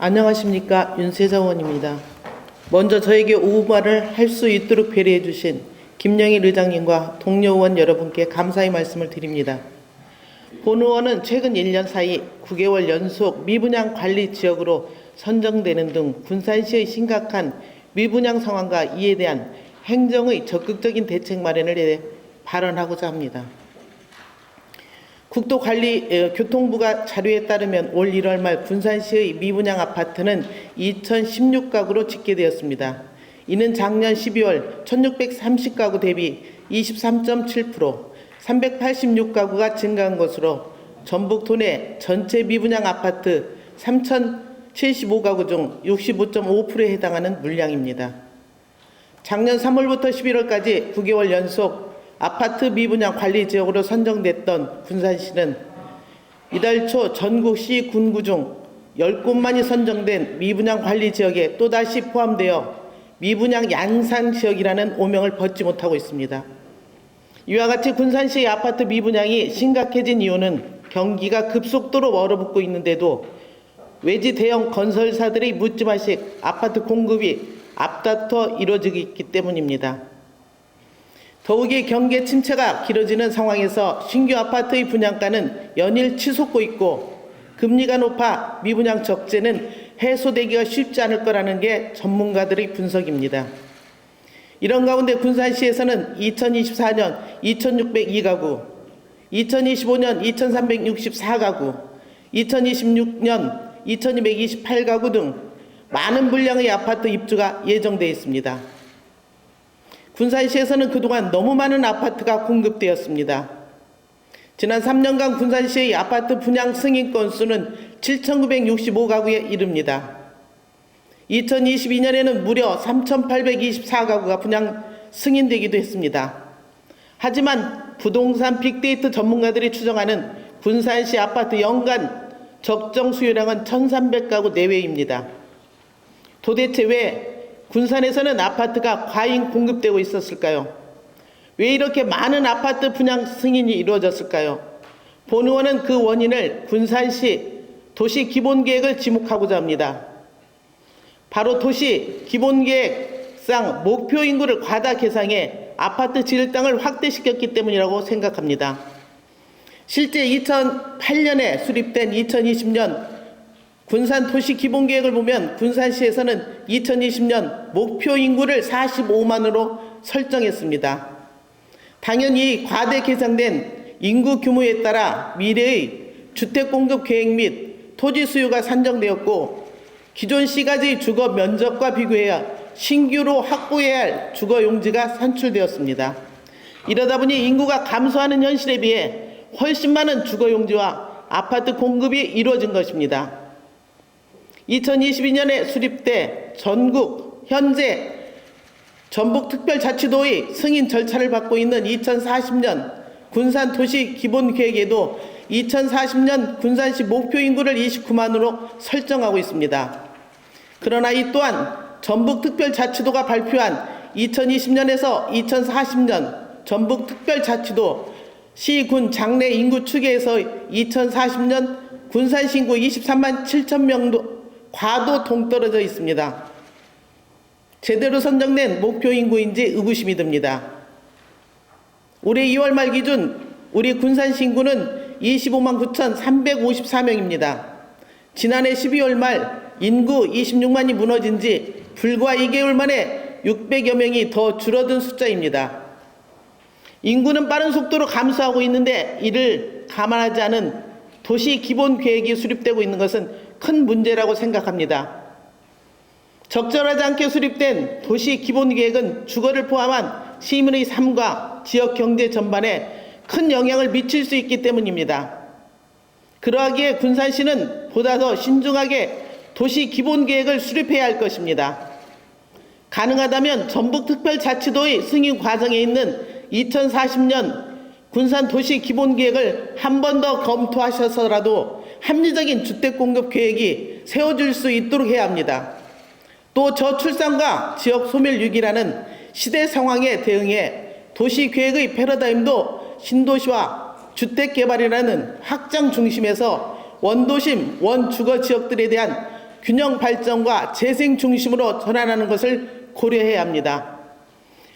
안녕하십니까 윤세정원입니다. 먼저 저에게 오후말을 할 수 있도록 배려해 주신 김영일 의장님과 동료 의원 여러분께 감사의 말씀을 드립니다. 본 의원은 최근 1년 사이 9개월 연속 미분양 관리 지역으로 선정되는 등 군산시의 심각한 미분양 상황과 이에 대한 행정의 적극적인 대책 마련을 위해 발언하고자 합니다. 국토관리 어, 교통부가 자료에 따르면 올 1월 말 군산시의 미분양 아파트는 2016가구로 집계되었습니다. 이는 작년 12월 1630가구 대비 23.7%, 386가구가 증가한 것으로 전북 도내 전체 미분양 아파트 3075가구 중 65.5%에 해당하는 물량입니다. 작년 3월부터 11월까지 9개월 연속 아파트 미분양 관리 지역으로 선정됐던 군산시는 이달 초 전국 시 군구 중 10곳만이 선정된 미분양 관리 지역에 또다시 포함되어 미분양 양산 지역이라는 오명을 벗지 못하고 있습니다. 이와 같이 군산시의 아파트 미분양이 심각해진 이유는 경기가 급속도로 얼어붙고 있는데도 외지 대형 건설사들의 묻지마식 아파트 공급이 앞다퉈 이루어지고 있기 때문입니다. 더욱이 경기 침체가 길어지는 상황에서 신규 아파트의 분양가는 연일 치솟고 있고 금리가 높아 미분양 적재는 해소되기가 쉽지 않을 거라는 게 전문가들의 분석입니다. 이런 가운데 군산시에서는 2024년 2602가구, 2025년 2364가구, 2026년 2228가구 등 많은 분량의 아파트 입주가 예정되어 있습니다. 군산시에서는 그동안 너무 많은 아파트가 공급되었습니다. 지난 3년간 군산시의 아파트 분양 승인 건수는 7,965가구에 이릅니다. 2022년에는 무려 3,824가구가 분양 승인되기도 했습니다. 하지만 부동산 빅데이터 전문가들이 추정하는 군산시 아파트 연간 적정 수요량은 1,300가구 내외입니다. 도대체 왜 군산에서는 아파트가 과잉 공급되고 있었을까요? 왜 이렇게 많은 아파트 분양 승인이 이루어졌을까요? 본 의원은 그 원인을 군산시 도시 기본계획을 지목하고자 합니다. 바로 도시 기본계획상 목표 인구를 과다 계상해 아파트 질당을 확대시켰기 때문이라고 생각합니다. 실제 2008년에 수립된 2020년 군산 도시 기본 계획을 보면 군산시에서는 2020년 목표 인구를 45만으로 설정했습니다. 당연히 과대 계상된 인구 규모에 따라 미래의 주택 공급 계획 및 토지 수요가 산정되었고 기존 시가지의 주거 면적과 비교해야 신규로 확보해야 할 주거 용지가 산출되었습니다. 이러다 보니 인구가 감소하는 현실에 비해 훨씬 많은 주거 용지와 아파트 공급이 이루어진 것입니다. 2022년에 수립돼 전국 현재 전북특별자치도의 승인 절차를 받고 있는 2040년 군산 도시 기본계획에도 2040년 군산시 목표 인구를 29만으로 설정하고 있습니다. 그러나 이 또한 전북특별자치도가 발표한 2020년에서 2040년 전북특별자치도 시군 장래 인구 추계에서 2040년 군산 신구 23만 7천 명도 과도 동떨어져 있습니다. 제대로 선정된 목표 인구인지 의구심이 듭니다. 올해 2월 말 기준 우리 군산 신구는 25만 9,354명입니다. 지난해 12월 말 인구 26만이 무너진 지 불과 2개월 만에 600여 명이 더 줄어든 숫자입니다. 인구는 빠른 속도로 감소하고 있는데 이를 감안하지 않은 도시 기본 계획이 수립되고 있는 것은 큰 문제라고 생각합니다. 적절하지 않게 수립된 도시 기본 계획은 주거를 포함한 시민의 삶과 지역 경제 전반에 큰 영향을 미칠 수 있기 때문입니다. 그러하기에 군산시는 보다 더 신중하게 도시 기본 계획을 수립해야 할 것입니다. 가능하다면 전북특별자치도의 승인 과정에 있는 2040년 군산 도시 기본 계획을 한 번 더 검토하셔서라도 합리적인 주택 공급 계획이 세워질 수 있도록 해야 합니다. 또 저출산과 지역 소멸 위기라는 시대 상황에 대응해 도시 계획의 패러다임도 신도시와 주택 개발이라는 확장 중심에서 원도심, 원주거 지역들에 대한 균형 발전과 재생 중심으로 전환하는 것을 고려해야 합니다.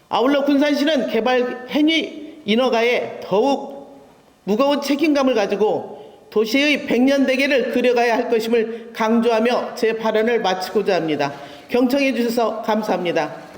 아울러 군산시는 개발 행위 인허가에 더욱 무거운 책임감을 가지고 도시의 백년 대계를 그려가야 할 것임을 강조하며 제 발언을 마치고자 합니다. 경청해 주셔서 감사합니다.